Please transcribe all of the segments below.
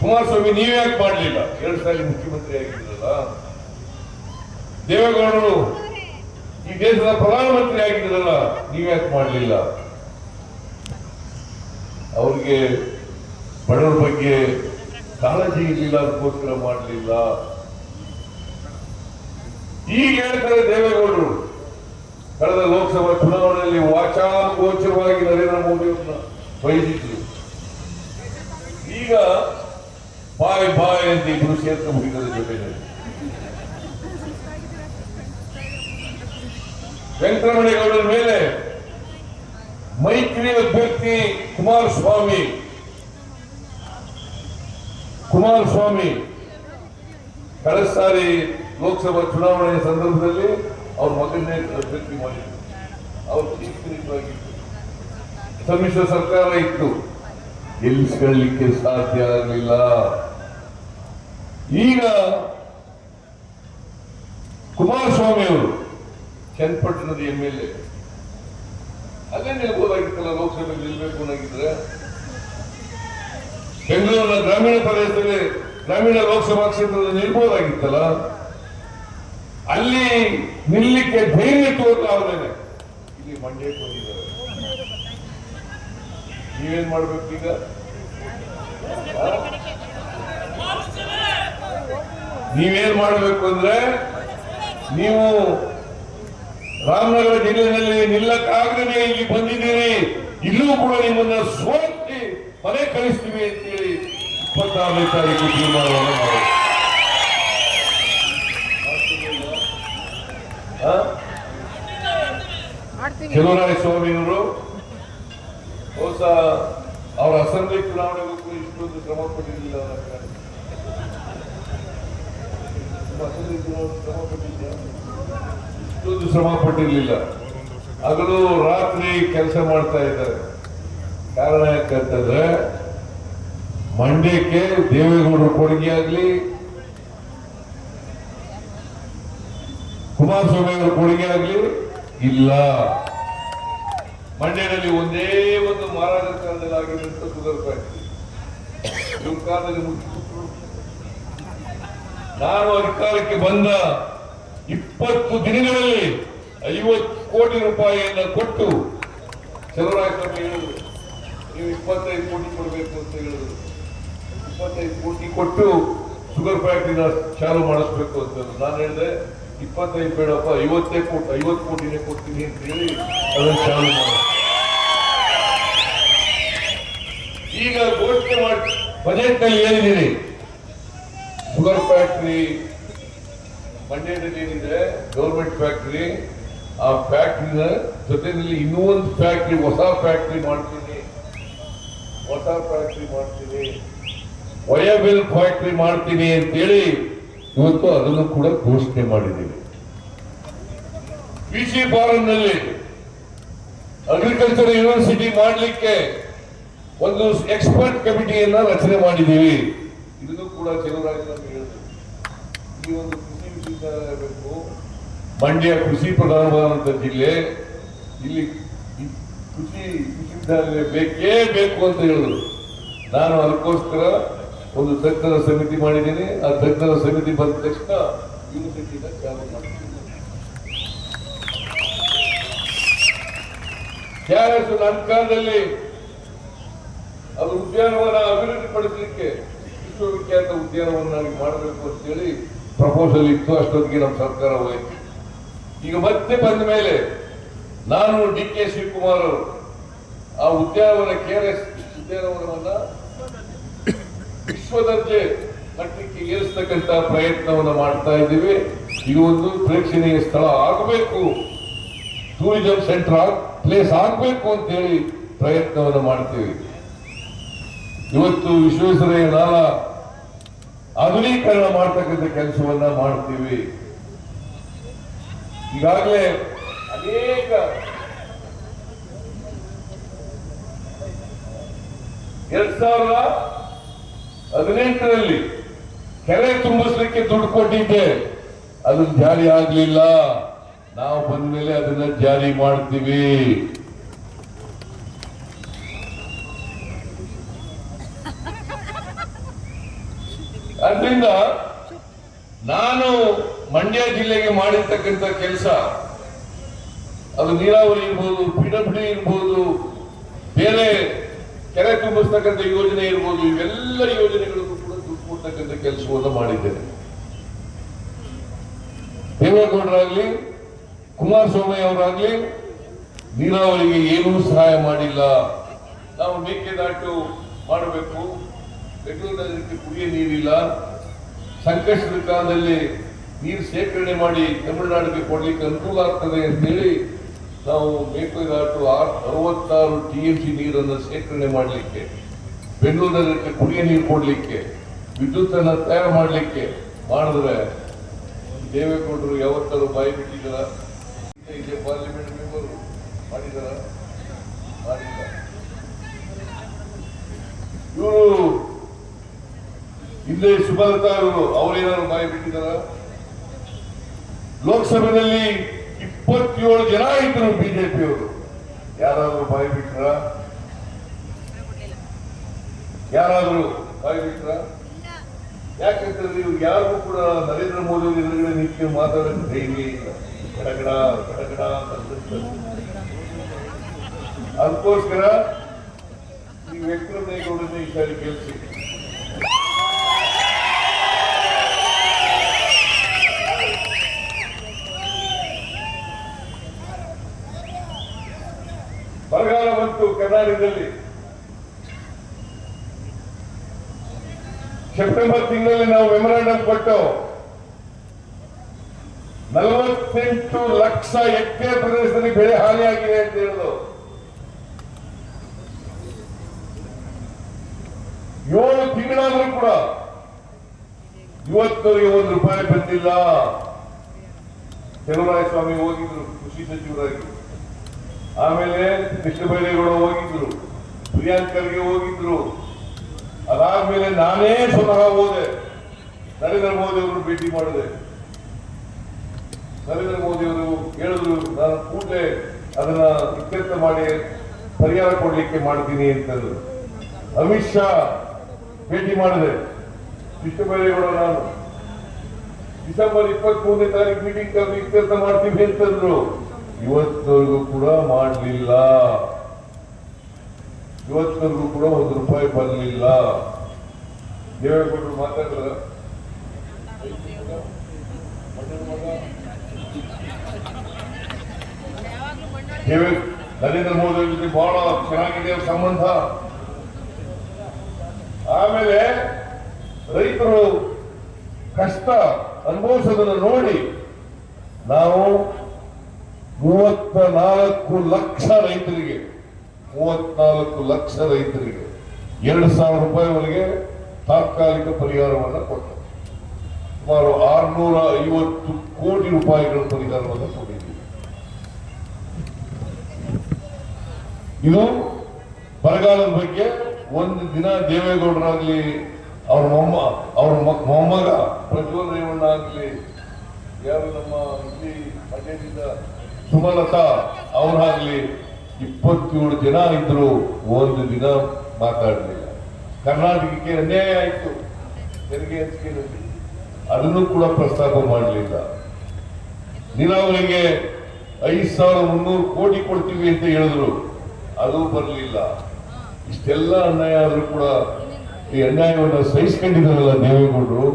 ಕುಮಾರಸ್ವಾಮಿ, ನೀವ್ ಯಾಕೆ ಮಾಡ್ಲಿಲ್ಲ? ಎರಡು ಸಾರಿ ಮುಖ್ಯಮಂತ್ರಿ ಆಗಿದ್ರಲ್ಲ. ದೇವೇಗೌಡರು, ಈ ದೇಶದ ಪ್ರಧಾನಮಂತ್ರಿ ಆಗಿದ್ರಲ್ಲ, ನೀವ್ ಯಾಕೆ ಮಾಡ್ಲಿಲ್ಲ? ಅವ್ರಿಗೆ ಬಡವರ ಬಗ್ಗೆ ಕಾಳಜಿ ಇರಲಿಲ್ಲ, ಅದಕ್ಕೋಸ್ಕರ ಮಾಡಲಿಲ್ಲ. ಈಗ ಹೇಳ್ತಾರೆ ದೇವೇಗೌಡರು, ಕಳೆದ ಲೋಕಸಭಾ ಚುನಾವಣೆಯಲ್ಲಿ ವಾಚಾಗೋಚರವಾಗಿ ನರೇಂದ್ರ ಮೋದಿಯವ್ರನ್ನ ಬಯಸಿದ್ರು ಈಗ ಬಾಯ್ ಬಾಯ್ ಅಂತ ಇಬ್ರು ಸೇರ್ಕೊಂಡ್ಬಿಟ್ಟಿದ್ದಾರೆ ಜೊತೆಯಲ್ಲಿ ವೆಂಕಟರಮಣೇಗೌಡರ ಮೇಲೆ ಮೈತ್ರಿ ಅಭ್ಯರ್ಥಿ ಕುಮಾರಸ್ವಾಮಿ. ಕುಮಾರಸ್ವಾಮಿ, ಕಳೆದ ಸಾರಿ ಲೋಕಸಭಾ ಚುನಾವಣೆಯ ಸಂದರ್ಭದಲ್ಲಿ ಅವ್ರ ಮೊದಲನೇ ಅಭ್ಯರ್ಥಿ ಮಾಡಿದ್ರು. ಅವ್ರು ಚೀಫ್ ಸಮ್ಮಿಶ್ರ ಸರ್ಕಾರ ಇತ್ತು. ಗೆಲ್ಲಿಸ್ಕೊಳ್ಳಲಿಕ್ಕೆ ಸಾಧ್ಯ ಆಗಲಿಲ್ಲ. ಈಗ ಕುಮಾರಸ್ವಾಮಿ ಅವರು ಚನ್ನಪಟ್ಟಣದ ಎಂ ಎಲ್ ಎ. ಅಲ್ಲೇ ನಿಲ್ಬೋದಾಗಿತ್ತಲ್ಲ ಲೋಕಸಭೆ ನಿಲ್ಬೇಕು ಅನ್ನಾಗಿದ್ರೆ? ಬೆಂಗಳೂರಿನ ಗ್ರಾಮೀಣ ಪ್ರದೇಶದಲ್ಲಿ ಗ್ರಾಮೀಣ ಲೋಕಸಭಾ ಕ್ಷೇತ್ರದಲ್ಲಿ ನಿಲ್ಬೋದಾಗಿತ್ತಲ್ಲ? ಅಲ್ಲಿ ನಿಲ್ಲಕ್ಕೆ ಧೈರ್ಯ ತೋರ್ಲಾರ್ದೇನೆ ಇಲ್ಲಿ ಮಂಡ್ಯಕ್ಕೆ ಬಂದಿದ್ದಾರೆ. ನೀವೇನ್ ಮಾಡ್ಬೇಕು ಈಗ? ನೀವೇನ್ ಮಾಡಬೇಕು ಅಂದ್ರೆ ನೀವು ರಾಮನಗರ ಜಿಲ್ಲೆಯಲ್ಲಿ ನಿಲ್ಲಕ್ಕಾಗದೇ ಇಲ್ಲಿ ಬಂದಿದ್ದೀರಿ ಇಲ್ಲೂ ಕೂಡ ನಿಮ್ಮನ್ನ ಸೋತಿ ಮನೆ ಕಳಿಸ್ತೀವಿ ಅಂತೇಳಿ ಇಪ್ಪತ್ತಾರನೇ ತಾರೀಕು ತೀರ್ಮಾನವನ್ನು ಮಾಡಿ. ಸ್ವಾಮಿಯವರು ಹೊಸ ಅವರ ಅಸೆಂಬ್ಲಿ ಚುನಾವಣೆಗೂ ಇಷ್ಟೊಂದು ಶ್ರಮ ಪಟ್ಟಿರಲಿಲ್ಲ ಅವರ ಹತ್ರ. ನಿಮ್ಮ ಅಸೆಂಬ್ಲಿ ಚುನಾವಣೆ ಶ್ರಮ ಪಟ್ಟಿದ್ಯಾ? ಇಷ್ಟೊಂದು ಶ್ರಮ ಪಟ್ಟಿರ್ಲಿಲ್ಲ. ಹಗಲು ರಾತ್ರಿ ಕೆಲಸ ಮಾಡ್ತಾ ಇದ್ದಾರೆ. ಕಾರಣ ಯಾಕಂತಂದ್ರೆ, ಮಂಡ್ಯಕ್ಕೆ ದೇವೇಗೌಡರು ಕೊಡುಗೆ ಆಗ್ಲಿ, ಕುಮಾರಸ್ವಾಮಿ ಅವರ ಕೊಡುಗೆ ಆಗ್ಲಿ, ಇಲ್ಲ. ಮಂಡ್ಯದಲ್ಲಿ ಒಂದೇ ಒಂದು ಮಾರಾಟ ಕಾಲದಲ್ಲಿ ಆಗಿರುವಂತ ಇವ್ರ ಕಾಲದಲ್ಲಿ ಮುಚ್ಚಿಬಿಟ್ರು ನಾನು ಅಧಿಕಾರಕ್ಕೆ ಬಂದ ಇಪ್ಪತ್ತು ದಿನಗಳಲ್ಲಿ ಐವತ್ತು ಕೋಟಿ ರೂಪಾಯಿಯನ್ನು ಕೊಟ್ಟು ಚಲರಾಯಸ್ವಾಮಿ ಹೇಳಿದ್ರು. ನೀವು ಇಪ್ಪತ್ತೈದು ಕೋಟಿ ಕೊಡಬೇಕು ಅಂತ ಹೇಳಿದ್ರು. ಇಪ್ಪತ್ತೈದು ಕೋಟಿ ಕೊಟ್ಟು ಶುಗರ್ ಫ್ಯಾಕ್ಟ್ರಿನ ಚಾಲು ಮಾಡಿಸ್ಬೇಕು ಅಂತ ನಾನು ಹೇಳಿದೆ, ಇಪ್ಪತ್ತೈದು ಬೇಡಪ್ಪ, ಐವತ್ತೇ ಕೋಟಿ ಐವತ್ತು ಕೋಟಿನೇ ಕೊಡ್ತೀನಿ ಅಂತ ಹೇಳಿ ಅದನ್ನು ಚಾಲು ಮಾಡಿ ಈಗ ಘೋಷಣೆ ಮಾಡಿ ಬಜೆಟ್ನಲ್ಲಿ ಏನಿದ್ದೀರಿ ಶುಗರ್ ಫ್ಯಾಕ್ಟ್ರಿ ಮಂಡ್ಯದಲ್ಲಿ ಏನಿದೆ ಗೌರ್ಮೆಂಟ್ ಫ್ಯಾಕ್ಟ್ರಿ ಆ ಫ್ಯಾಕ್ಟ್ರಿನ ಜೊತೆಯಲ್ಲಿ ಇನ್ನೂ ಒಂದು ಫ್ಯಾಕ್ಟ್ರಿ ಹೊಸ ಫ್ಯಾಕ್ಟ್ರಿ ಮಾಡ್ತೀನಿ. ಹೊಸ ಫ್ಯಾಕ್ಟ್ರಿ ಮಾಡ್ತೀನಿ. ವಯಬೆಲ್ ಫ್ಯಾಕ್ಟ್ರಿ ಮಾಡ್ತೀನಿ ಅಂತೇಳಿ ಇವತ್ತು ಅದನ್ನು ಕೂಡ ಘೋಷಣೆ ಮಾಡಿದ್ದೀವಿ ಪಿ ಸಿ ಫಾರಂನಲ್ಲಿ ಅಗ್ರಿಕಲ್ಚರ್ ಯೂನಿವರ್ಸಿಟಿ ಮಾಡಲಿಕ್ಕೆ ಒಂದು ಎಕ್ಸ್ಪರ್ಟ್ ಕಮಿಟಿಯನ್ನ ರಚನೆ ಮಾಡಿದ್ದೀವಿ. ಇದನ್ನು ಕೂಡ ಚೆಲುವರಾಜಸ್ವಾಮಿ ಹೇಳಿದ್ರು. ಈ ಒಂದು ಕೃಷಿ ವಿಶ್ವವಿದ್ಯಾಲಯ ಬೇಕು ಮಂಡ್ಯ ಕೃಷಿ ಪ್ರಧಾನವಾದಂಥ ಜಿಲ್ಲೆ, ಇಲ್ಲಿ ಕೃಷಿ ವಿಶ್ವವಿದ್ಯಾಲಯ ಬೇಕೇ ಬೇಕು ಅಂತ ಹೇಳಿದ್ರು. ನಾನು ಅದಕ್ಕೋಸ್ಕರ ಒಂದು ತಜ್ಞರ ಸಮಿತಿ ಮಾಡಿದ್ದೀನಿ. ಆ ತಜ್ಞರ ಸಮಿತಿ ಬಂದ ತಕ್ಷಣ ಯೂನಿವರ್ಸಿಟಿನ ಚಾಲು ಮಾಡ್ತೀನಿ. ನನ್ನ ಕಾಲದಲ್ಲಿ ಅದು ಉದ್ಯಾನವನ ಅಭಿವೃದ್ಧಿ ಪಡಿಸಲಿಕ್ಕೆ ವಿಶ್ವವಿಖ್ಯಾತ ಉದ್ಯಾನವನ್ನಾಗಿ ಮಾಡಬೇಕು ಅಂತೇಳಿ ಪ್ರಪೋಸಲ್ ಇತ್ತು, ಅಷ್ಟೊತ್ತಿಗೆ ನಮ್ಮ ಸರ್ಕಾರ ಹೋಯ್ತು. ಈಗ ಮತ್ತೆ ಬಂದ ಮೇಲೆ ನಾನು ಡಿ ಕೆ ಶಿವಕುಮಾರ್ ಅವರು, ಆ ಉದ್ಯಾನವನ, ಕೆ ಆರ್ ಎಸ್ ಉದ್ಯಾನವನವನ್ನ ವಿಶ್ವದರ್ಜೆ ಮಟ್ಟಕ್ಕೆ ಏರಿಸ್ತಕ್ಕಂತ ಪ್ರಯತ್ನವನ್ನು ಮಾಡ್ತಾ ಇದ್ದೀವಿ. ಇದು ಒಂದು ಪ್ರೇಕ್ಷಣೀಯ ಸ್ಥಳ ಆಗಬೇಕು. ಟೂರಿಸಂ ಸೆಂಟರ್ ಪ್ಲೇಸ್ ಆಗಬೇಕು ಅಂತ ಹೇಳಿ ಪ್ರಯತ್ನವನ್ನು ಮಾಡ್ತೀವಿ. ಇವತ್ತು ವಿಶ್ವೇಶ್ವರಯ್ಯ ನಾಲ ಆಧುನೀಕರಣ ಮಾಡ್ತಕ್ಕಂಥ ಕೆಲಸವನ್ನ ಮಾಡ್ತೀವಿ. ಈಗಾಗಲೇ ಅನೇಕ ಎರಡ್ ಸಾವಿರದ ಹದಿನೆಂಟರಲ್ಲಿ ಕೆರೆ ತುಂಬಿಸ್ಲಿಕ್ಕೆ ದುಡ್ಡು ಕೊಟ್ಟಿದ್ದೆ. ಅದು ಜಾರಿ ಆಗ್ಲಿಲ್ಲ. ನಾವು ಬಂದ ಮೇಲೆ ಅದನ್ನ ಜಾರಿ ಮಾಡ್ತೀವಿ ಅದರಿಂದ ನಾನು ಮಂಡ್ಯ ಜಿಲ್ಲೆಗೆ ಮಾಡಿರ್ತಕ್ಕಂಥ ಕೆಲಸ. ಅದು ನೀರಾವರಿ ಇರ್ಬೋದು ಪಿಡಬ್ಲ್ಯೂ ಇರ್ಬೋದು, ಬೇರೆ ಕೆರೆ ತುಂಬಿಸ್ತಕ್ಕಂಥ ಯೋಜನೆ ಇರ್ಬೋದು, ಇವೆಲ್ಲ ಯೋಜನೆಗಳಿಗೂ ಕೂಡ ದುಡ್ಡು ಕೊಡ್ತಕ್ಕಂಥ ಕೆಲಸವನ್ನು ಮಾಡಿದ್ದೇನೆ. ದೇವೇಗೌಡರಾಗ್ಲಿ, ಕುಮಾರಸ್ವಾಮಿ ಅವರಾಗ್ಲಿ, ನೀರಾವರಿಗೆ ಏನೂ ಸಹಾಯ ಮಾಡಿಲ್ಲ. ನಾವು ಮೇಕೆದಾಟು ಮಾಡಬೇಕು. ಬೆಂಗಳೂರಿನಲ್ಲಿ ಕುಡಿಯ ನೀರಿಲ್ಲ. ಸಂಕಷ್ಟದ ಕಾಲದಲ್ಲಿ ನೀರು ಶೇಖರಣೆ ಮಾಡಿ ತಮಿಳುನಾಡಿಗೆ ಕೊಡಲಿಕ್ಕೆ ಅನುಕೂಲ ಆಗ್ತದೆ ಅಂತೇಳಿ ನಾವು ಆರ್- ಅರವತ್ತಾರು ಟಿ ಎಂ ಸಿ ನೀರನ್ನು ಶೇಖರಣೆ ಮಾಡಲಿಕ್ಕೆ ಬೆಂಗಳೂರು ನಗರಕ್ಕೆ ಕುಡಿಯ ನೀರು ಕೊಡಲಿಕ್ಕೆ ವಿದ್ಯುತ್ ಅನ್ನ ತಯಾರು ಮಾಡಲಿಕ್ಕೆ ಮಾಡಿದ್ರೆ ದೇವೇಗೌಡರು ಯಾವತ್ತಾರು ಬಾಯಿ ಬಿಟ್ಟಿದ್ದಾರ? ಇದೆ ಪಾರ್ಲಿಮೆಂಟ್ ಮೆಂಬರು ಮಾಡಿದಾರ ಮಾಡಿಲ್ಲ. ಇವರು ಇಲ್ಲೇ ಸುಭಲತಾ ಅವರು ಅವರೇನಾದ್ರು ಬಾಯಿ ಬಿಟ್ಟಿದಾರ ಲೋಕಸಭೆಯಲ್ಲಿ ಇಪ್ಪತ್ತೇಳು ಜನ ಇದ್ರು ಬಿಜೆಪಿಯವರು. ಯಾರಾದ್ರೂ ಬಾಯಿ ಬಿಟ್ರ ಯಾರಾದ್ರೂ ಬಾಯಿ ಬಿಟ್ರ ಯಾಕಂತಂದ್ರೆ ನೀವು ಯಾರಿಗೂ ಕೂಡ ನರೇಂದ್ರ ಮೋದಿ ಎದುರುಗಡೆ ನಿಂತು ಮಾತಾಡೋಕೆ ಧೈರ್ಯ ಇಲ್ಲ. ಅಂತ ಅನ್ಸುತ್ತೆ. ಅದಕ್ಕೋಸ್ಕರ ನೀವು ವ್ಯಕ್ತಿ ಈ ಸಾರಿ ಗೆಲ್ಸಿ. ಬಂತು ಕರ್ನಾಟಕದಲ್ಲಿ ಸೆಪ್ಟೆಂಬರ್ ತಿಂಗಳಲ್ಲಿ ನಾವು ಮೆಮೊರಾಂಡಮ್ ಕೊಟ್ಟು ನಲವತ್ತೆಂಟು ಲಕ್ಷ ಹೆಕ್ಟೇರ್ ಪ್ರದೇಶದಲ್ಲಿ ಬೆಳೆ ಹಾನಿಯಾಗಿದೆ ಅಂತ ಹೇಳಿದ್ರು ಏಳು ತಿಂಗಳಾದ್ರೂ ಕೂಡ ಇವತ್ತವರಿಗೆ ಒಂದು ರೂಪಾಯಿ ಬಂದಿಲ್ಲ. ಚಲುವರಾಯ ಸ್ವಾಮಿ ಹೋಗಿದ್ರು, ಕೃಷಿ ಸಚಿವರಾಗಿ. ಆಮೇಲೆ ಕೃಷ್ಣ ಬೈರೇಗೌಡ ಹೋಗಿದ್ರು, ಪ್ರಿಯಾಂಕ್ ಖರ್ಗೆ ಹೋಗಿದ್ರು. ಅದಾದ್ಮೇಲೆ ನಾನೇ ಸ್ವತಃ ಹೋದೆ. ನರೇಂದ್ರ ಮೋದಿ ಅವರು ಭೇಟಿ ಮಾಡಿದೆ. ನರೇಂದ್ರ ಮೋದಿ ಅವರು ಹೇಳಿದ್ರು, ನಾನು ಕೂಡಲೇ ಅದನ್ನ ಇತ್ಯರ್ಥ ಮಾಡಿ ಪರಿಹಾರ ಕೊಡ್ಲಿಕ್ಕೆ ಮಾಡ್ತೀನಿ ಅಂತಂದ್ರು. ಅಮಿತ್ ಶಾ ಭೇಟಿ ಮಾಡಿದೆ. ಕೃಷ್ಣ ಬೈರೇಗೌಡ ನಾನು. ಡಿಸೆಂಬರ್ ಇಪ್ಪತ್ತ್ ಮೂರನೇ ತಾರೀಕು ಮೀಟಿಂಗ್ ಇತ್ಯರ್ಥ ಮಾಡ್ತೀವಿ ಅಂತಂದ್ರು. ಇವತ್ತವರೆಗೂ ಕೂಡ ಮಾಡಲಿಲ್ಲ. ಇವತ್ತವರೆಗೂ ಕೂಡ ಒಂದು ರೂಪಾಯಿ ಬರಲಿಲ್ಲ. ದೇವೇಗೌಡರು ಮಾತಾಡಿದ್ರ ನರೇಂದ್ರ ಮೋದಿ ಜೊತೆ ಬಹಳ ಚೆನ್ನಾಗಿದೆ ಸಂಬಂಧ. ಆಮೇಲೆ ರೈತರು ಕಷ್ಟ ಅನುಭವಿಸೋದನ್ನು ನೋಡಿ ನಾವು ಮೂವತ್ತ ನಾಲ್ಕು ಲಕ್ಷ ರೈತರಿಗೆ, ಮೂವತ್ನಾಲ್ಕು ಲಕ್ಷ ರೈತರಿಗೆ ಎರಡು ಸಾವಿರ ರೂಪಾಯಿವರೆಗೆ ತಾತ್ಕಾಲಿಕ ಪರಿಹಾರವನ್ನು ಕೊಟ್ಟರು. ಸುಮಾರು ಆರ್ನೂರ ಐವತ್ತು ಕೋಟಿ ರೂಪಾಯಿಗಳ ಪರಿಹಾರವನ್ನು ಕೊಟ್ಟಿದ್ದೀವಿ. ಇದು ಬರಗಾಲದ ಬಗ್ಗೆ ಒಂದು ದಿನ ದೇವೇಗೌಡರಾಗ್ಲಿ, ಅವ್ರ ಮೊಮ್ಮ, ಅವ್ರ ಮೊಮ್ಮಗ ಪ್ರಜ್ವಲ್ ರೇವಣ್ಣ ಆಗಲಿ, ಯಾರು ನಮ್ಮ ಇಲ್ಲಿ ಮಂಡ್ಯದಿಂದ ಸುಮಲತಾ ಅವರಾಗ್ಲಿ ಇಪ್ಪತ್ತೇಳು ಜನ ಇದ್ರು ಒಂದು ದಿನ ಮಾತಾಡಲಿಲ್ಲ. ಕರ್ನಾಟಕಕ್ಕೆ ಅನ್ಯಾಯ ಆಯಿತು. ತೆರಿಗೆ ಹಂಚಿಕೆಯಲ್ಲಿ ಅದನ್ನು ಕೂಡ ಪ್ರಸ್ತಾಪ ಮಾಡಲಿಲ್ಲ. ನೀರಾವರಿಗೆ ಐದು ಸಾವಿರ ಮುನ್ನೂರು ಕೋಟಿ ಕೊಡ್ತೀವಿ ಅಂತ ಹೇಳಿದ್ರು. ಅದು ಬರಲಿಲ್ಲ. ಇಷ್ಟೆಲ್ಲ ಅನ್ಯಾಯ ಆದರೂ ಕೂಡ ಈ ಅನ್ಯಾಯವನ್ನು ಸಹಿಸ್ಕೊಂಡಿದ್ದಾರಲ್ಲ ದೇವೇಗೌಡರು.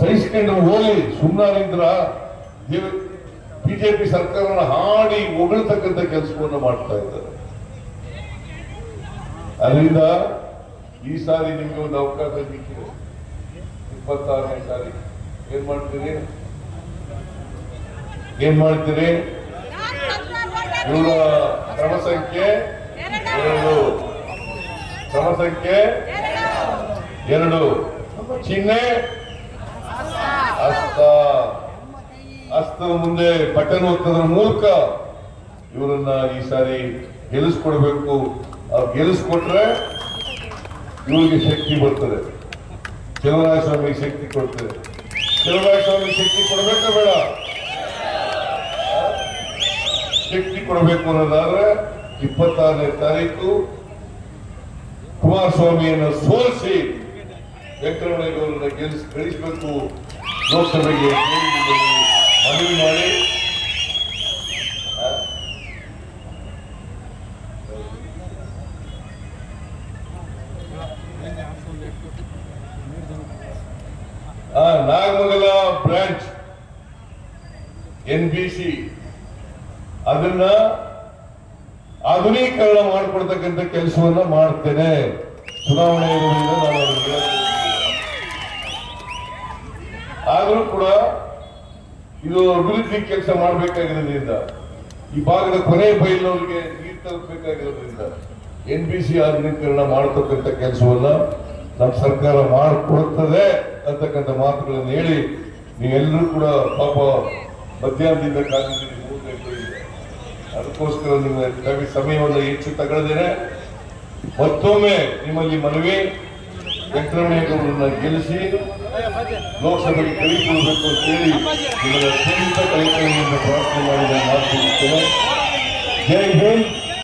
ಸಹಿಸ್ಕೊಂಡು ಹೋಗಿ ಸುಮ್ಮನಾಗಿದ್ರ ದೇವ ಬಿಜೆಪಿ ಸರ್ಕಾರ ಹಾಡಿ ಹೊಗಳ್ತಕ್ಕಂಥ ಕೆಲಸವನ್ನು ಮಾಡ್ತಾ ಇದ್ದಾರೆ. ಅದರಿಂದ ಈ ಸಾರಿ ನಿಮ್ಗೆ ಒಂದು ಅವಕಾಶ ಸಿಕ್ಕಿದೆ. ಇಪ್ಪತ್ತಾರನೇ ಸಾರಿ. ಏನ್ ಮಾಡ್ತೀರಿ? ಏನ್ ಮಾಡ್ತೀರಿ? ಇವರ ಕ್ರಮ ಸಂಖ್ಯೆ ಎರಡು. ಕ್ರಮ ಸಂಖ್ಯೆ ಎರಡು. ಚಿಹ್ನೆ ಹಸ್ತ ಹಸ್ತದ ಮುಂದೆ ಬಟನ್ ಒತ್ತೋದ್ರ ಮೂಲಕ ಇವರನ್ನ ಈ ಸಾರಿ ಗೆಲ್ಲಿಸ್ಕೊಡ್ಬೇಕು. ಅವ್ರು ಗೆಲ್ಲಿಸ್ಕೊಟ್ರೆ ಇವರಿಗೆ ಶಕ್ತಿ ಬರ್ತದೆ. ಚಲುವರಾಯ ಸ್ವಾಮಿಗೆ ಶಕ್ತಿ ಕೊಡ್ತದೆ. ಚಲುವರಾಯ ಸ್ವಾಮಿಗೆ ಶಕ್ತಿ ಕೊಡಬೇಕಾ ಬೇಡ? ಶಕ್ತಿ ಕೊಡಬೇಕು ಅನ್ನೋದಾದ್ರೆ ಇಪ್ಪತ್ತಾರನೇ ತಾರೀಕು ಕುಮಾರಸ್ವಾಮಿಯನ್ನು ಸೋಲಿಸಿ ವೆಂಕಟರಮಣಯ್ಯನವರನ್ನ ಗೆಲ್ಲಿಸಿ ಕಳಿಸಬೇಕು ಲೋಕಸಭೆಗೆ ಅಂತ ಹೇಳಿ ನಿಮ್ಮಲ್ಲಿ ಮನವಿ ಮಾಡಿ ಆ? ಆ, Nagamangala branch N B C ಅದನ್ನ ಆಧುನೀಕರಣ ಮಾಡಿಕೊಡ್ತಕ್ಕಂಥ ಕೆಲಸವನ್ನ ಮಾಡ್ತೇನೆ ಚುನಾವಣೆ ಇರುವುದರಿಂದ ನಾನು ಅದನ್ನ ಹೇಳಕ್ಕೆ ಆದರೂ ಕೂಡ ಇದು ಅಭಿವೃದ್ಧಿ ಕೆಲಸ ಮಾಡಬೇಕಾಗಿರೋದ್ರಿಂದ, ಈ ಭಾಗದ ಕೊನೆ ಬಯಲಿನವರಿಗೆ ನೀರು ತಲುಪಬೇಕಾಗಿರೋದ್ರಿಂದ ಎನ್ ಬಿ ಸಿ ಆಧುನೀಕರಣ ಮಾಡತಕ್ಕಂಥ ಕೆಲಸವನ್ನ ನಮ್ಮ ಸರ್ಕಾರ ಮಾಡಿಕೊಡುತ್ತದೆ ಅಂತಕ್ಕಂಥ ಮಾತುಗಳನ್ನು ಹೇಳಿ ನೀವೆಲ್ಲರೂ ಕೂಡ ಪಾಪ ಮಧ್ಯಾಹ್ನದಿಂದ ಕಾದಿದ್ದೀರಿ ಮೂರು ಅದಕ್ಕೋಸ್ಕರ ನಿಮ್ಮ ಸಮಯವನ್ನು ಹೆಚ್ಚು ತಗೊಳ್ಳದೇನೆ ಮತ್ತೊಮ್ಮೆ ನಿಮ್ಮಲ್ಲಿ ಮನವಿ ವೆಂಕಟರಮಣಯ್ಯನವರನ್ನ ಗೆಲ್ಲಿಸಿ ಲೋಕಸಭೆಗೆ ಕಳಿಸಿಕೊಳ್ಬೇಕು ಅಂತ ಹೇಳಿ ನಿಮ್ಮನ್ನ ಅತ್ಯಂತ ಕಳಕಳಿಯಿಂದ ಪ್ರಾರ್ಥನೆ ಮಾಡಿದ ಮಾತು. ಜೈ ಹಿಂದ್